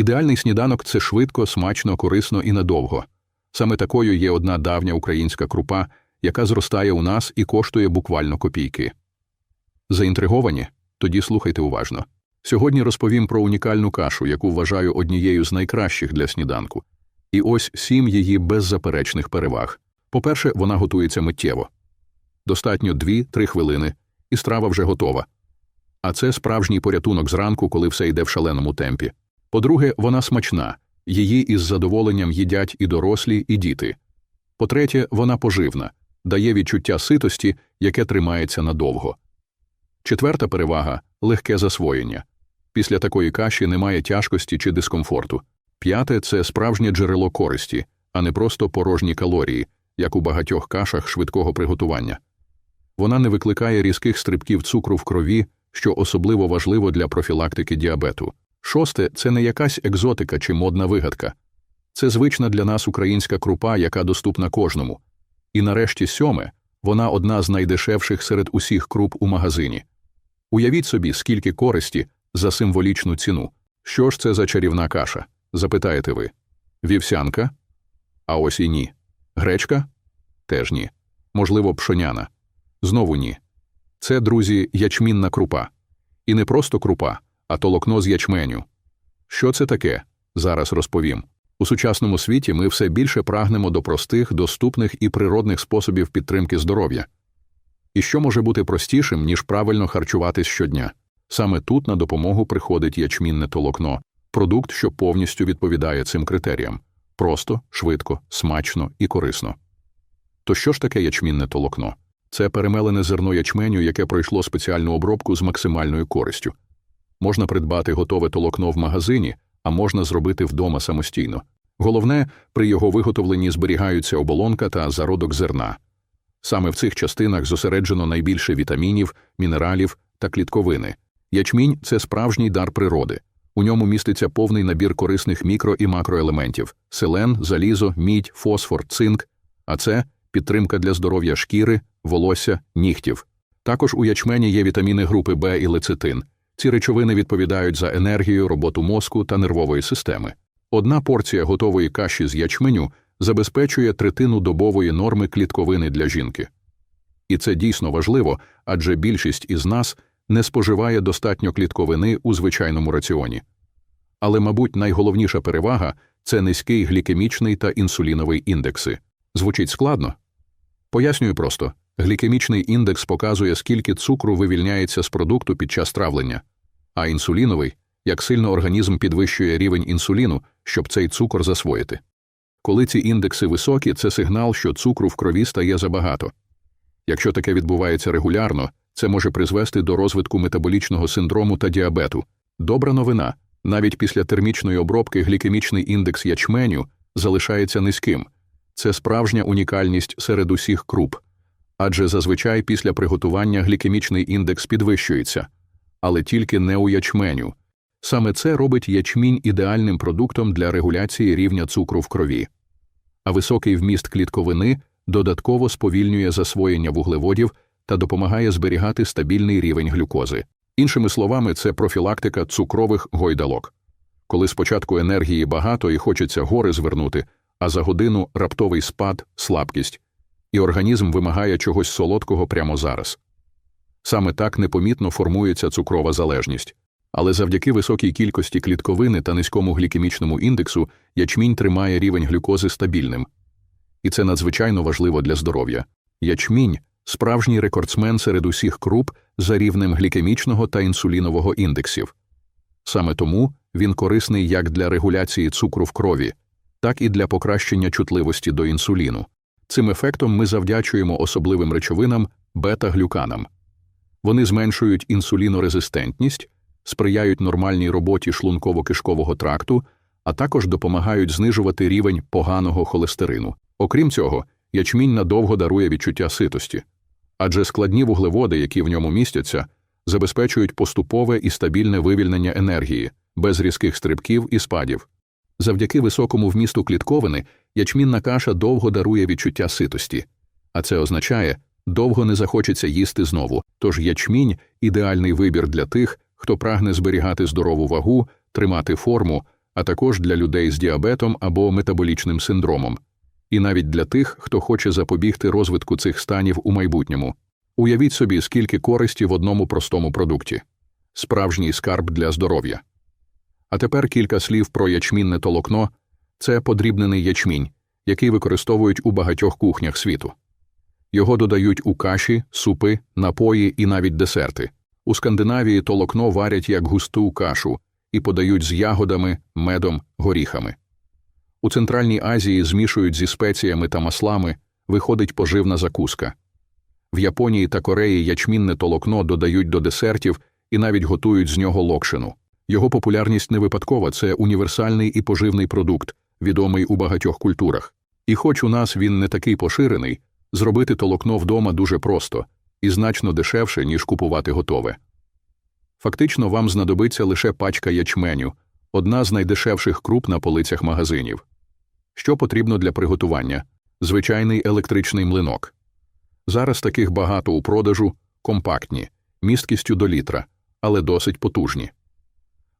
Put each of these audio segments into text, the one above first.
Ідеальний сніданок це швидко, смачно, корисно і надовго. Саме такою є одна давня українська крупа, яка зростає у нас і коштує буквально копійки. Заінтриговані? Тоді слухайте уважно. Сьогодні розповім про унікальну кашу, яку вважаю однією з найкращих для сніданку. І ось сім її беззаперечних переваг. По-перше, вона готується миттєво. Достатньо 2-3 хвилини, і страва вже готова. А це справжній порятунок зранку, коли все йде в шаленому темпі. По-друге, вона смачна, її із задоволенням їдять і дорослі, і діти. По-третє, вона поживна, дає відчуття ситості, яке тримається надовго. Четверта перевага легке засвоєння. Після такої каші немає тяжкості чи дискомфорту. П'яте це справжнє джерело користі, а не просто порожні калорії, як у багатьох кашах швидкого приготування. Вона не викликає різких стрибків цукру в крові, що особливо важливо для профілактики діабету. Шосте це не якась екзотика чи модна вигадка. Це звична для нас українська крупа, яка доступна кожному. І нарешті сьоме вона одна з найдешевших серед усіх круп у магазині. Уявіть собі, скільки користі за символічну ціну. Що ж це за чарівна каша? запитаєте ви. Вівсянка? А ось і ні. Гречка? Теж ні. Можливо, пшоняна. Знову ні. Це, друзі, ячмінна крупа. І не просто крупа, а толокно з ячменю. Що це таке? Зараз розповім. У сучасному світі ми все більше прагнемо до простих, доступних і природних способів підтримки здоров'я. І що може бути простішим, ніж правильно харчуватись щодня? Саме тут на допомогу приходить ячмінне толокно, продукт, що повністю відповідає цим критеріям просто, швидко, смачно і корисно. То що ж таке ячмінне толокно? Це перемелене зерно ячменю, яке пройшло спеціальну обробку з максимальною користю. Можна придбати готове толокно в магазині, а можна зробити вдома самостійно. Головне, при його виготовленні зберігаються оболонка та зародок зерна. Саме в цих частинах зосереджено найбільше вітамінів, мінералів та клітковини. Ячмінь це справжній дар природи. У ньому міститься повний набір корисних мікро і макроелементів селен, залізо, мідь, фосфор, цинк, а це підтримка для здоров'я шкіри, волосся, нігтів. Також у ячмені є вітаміни групи В і лецитин. Ці речовини відповідають за енергію, роботу мозку та нервової системи. Одна порція готової каші з ячменю забезпечує третину добової норми клітковини для жінки. І це дійсно важливо, адже більшість із нас не споживає достатньо клітковини у звичайному раціоні. Але, мабуть, найголовніша перевага це низький глікемічний та інсуліновий індекси. Звучить складно? Пояснюю просто глікемічний індекс показує, скільки цукру вивільняється з продукту під час травлення, а інсуліновий як сильно організм підвищує рівень інсуліну, щоб цей цукор засвоїти. Коли ці індекси високі, це сигнал, що цукру в крові стає забагато. Якщо таке відбувається регулярно, це може призвести до розвитку метаболічного синдрому та діабету. Добра новина навіть після термічної обробки глікемічний індекс ячменю залишається низьким. Це справжня унікальність серед усіх круп, адже зазвичай після приготування глікемічний індекс підвищується, але тільки не у ячменю. Саме це робить ячмінь ідеальним продуктом для регуляції рівня цукру в крові. А високий вміст клітковини додатково сповільнює засвоєння вуглеводів та допомагає зберігати стабільний рівень глюкози. Іншими словами, це профілактика цукрових гойдалок. Коли спочатку енергії багато і хочеться гори звернути, а за годину раптовий спад, слабкість, і організм вимагає чогось солодкого прямо зараз. Саме так непомітно формується цукрова залежність. Але завдяки високій кількості клітковини та низькому глікемічному індексу ячмінь тримає рівень глюкози стабільним. І це надзвичайно важливо для здоров'я. Ячмінь справжній рекордсмен серед усіх круп за рівнем глікемічного та інсулінового індексів. Саме тому він корисний як для регуляції цукру в крові, так і для покращення чутливості до інсуліну. Цим ефектом ми завдячуємо особливим речовинам бета-глюканам. Вони зменшують інсулінорезистентність сприяють нормальній роботі шлунково-кишкового тракту, а також допомагають знижувати рівень поганого холестерину. Окрім цього, ячмінь надовго дарує відчуття ситості, адже складні вуглеводи, які в ньому містяться, забезпечують поступове і стабільне вивільнення енергії, без різких стрибків і спадів. Завдяки високому вмісту клітковини ячмінна каша довго дарує відчуття ситості, а це означає, довго не захочеться їсти знову, тож ячмінь ідеальний вибір для тих, хто прагне зберігати здорову вагу, тримати форму, а також для людей з діабетом або метаболічним синдромом, і навіть для тих, хто хоче запобігти розвитку цих станів у майбутньому. Уявіть собі, скільки користі в одному простому продукті справжній скарб для здоров'я. А тепер кілька слів про ячмінне толокно це подрібнений ячмінь, який використовують у багатьох кухнях світу. Його додають у каші, супи, напої і навіть десерти. У Скандинавії толокно варять як густу кашу і подають з ягодами, медом, горіхами. У Центральній Азії змішують зі спеціями та маслами, виходить поживна закуска. В Японії та Кореї ячмінне толокно додають до десертів і навіть готують з нього локшину. Його популярність не випадкова, це універсальний і поживний продукт, відомий у багатьох культурах. І хоч у нас він не такий поширений, зробити толокно вдома дуже просто і значно дешевше, ніж купувати готове. Фактично, вам знадобиться лише пачка ячменю, одна з найдешевших круп на полицях магазинів. Що потрібно для приготування? Звичайний електричний млинок. Зараз таких багато у продажу, компактні, місткістю до літра, але досить потужні.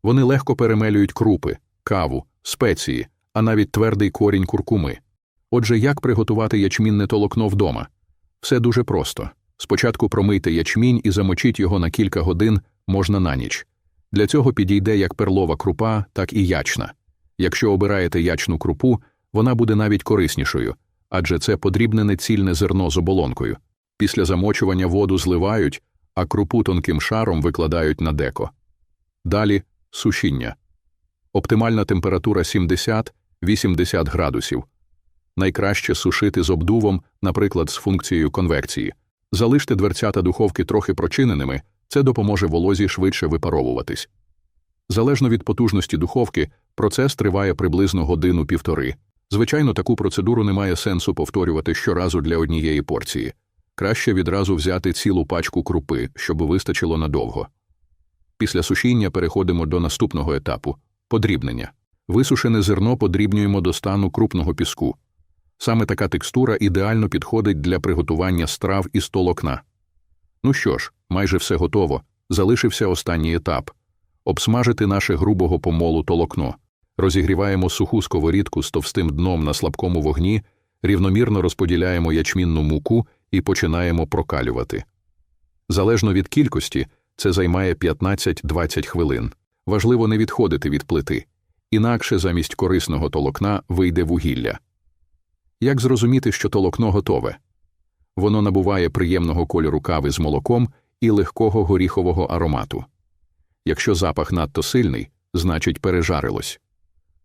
Вони легко перемелюють крупи, каву, спеції, а навіть твердий корінь куркуми. Отже, як приготувати ячмінне толокно вдома? Все дуже просто. Спочатку промийте ячмінь і замочіть його на кілька годин можна на ніч. Для цього підійде як перлова крупа, так і ячна. Якщо обираєте ячну крупу, вона буде навіть кориснішою, адже це подрібнене цільне зерно з оболонкою. Після замочування воду зливають, а крупу тонким шаром викладають на деко. Далі сушіння. Оптимальна температура 70-80 градусів. Найкраще сушити з обдувом, наприклад, з функцією конвекції. Залиште дверцята духовки трохи прочиненими, це допоможе волозі швидше випаровуватись. Залежно від потужності духовки, процес триває приблизно годину-півтори. Звичайно, таку процедуру немає сенсу повторювати щоразу для однієї порції. Краще відразу взяти цілу пачку крупи, щоб вистачило надовго. Після сушіння переходимо до наступного етапу подрібнення. Висушене зерно подрібнюємо до стану крупного піску. Саме така текстура ідеально підходить для приготування страв із толокна. Ну що ж, майже все готово. Залишився останній етап обсмажити наше грубого помолу толокно. Розігріваємо суху сковорідку з товстим дном на слабкому вогні, рівномірно розподіляємо ячмінну муку і починаємо прокалювати. Залежно від кількості, це займає 15-20 хвилин. Важливо не відходити від плити, інакше замість корисного толокна вийде вугілля. Як зрозуміти, що толокно готове? Воно набуває приємного кольору кави з молоком і легкого горіхового аромату. Якщо запах надто сильний, значить пережарилось.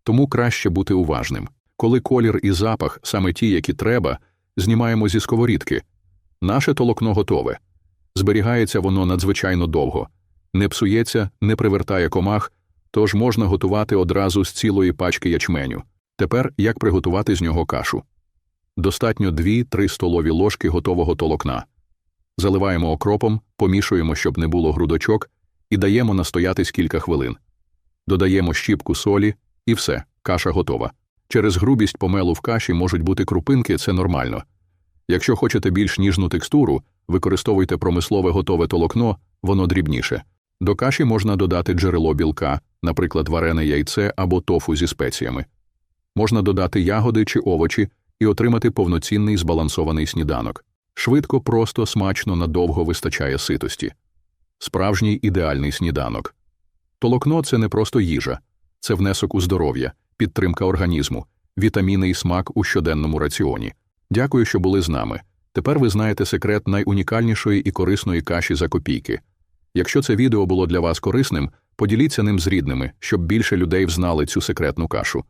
Тому краще бути уважним. Коли колір і запах саме ті, які треба, знімаємо зі сковорідки. Наше толокно готове. Зберігається воно надзвичайно довго, не псується, не привертає комах, тож можна готувати одразу з цілої пачки ячменю. Тепер як приготувати з нього кашу. Достатньо 2-3 столові ложки готового толокна. Заливаємо окропом, помішуємо, щоб не було грудочок, і даємо настоятись кілька хвилин. Додаємо щіпку солі, і все, каша готова. Через грубість помелу в каші можуть бути крупинки, це нормально. Якщо хочете більш ніжну текстуру, використовуйте промислове готове толокно, воно дрібніше. До каші можна додати джерело білка, наприклад, варене яйце або тофу зі спеціями. Можна додати ягоди чи овочі і отримати повноцінний збалансований сніданок. Швидко, просто, смачно, надовго вистачає ситості. Справжній ідеальний сніданок. Толокно це не просто їжа, це внесок у здоров'я, підтримка організму, вітаміни і смак у щоденному раціоні. Дякую, що були з нами. Тепер ви знаєте секрет найунікальнішої і корисної каші за копійки. Якщо це відео було для вас корисним, поділіться ним з рідними, щоб більше людей взнали цю секретну кашу.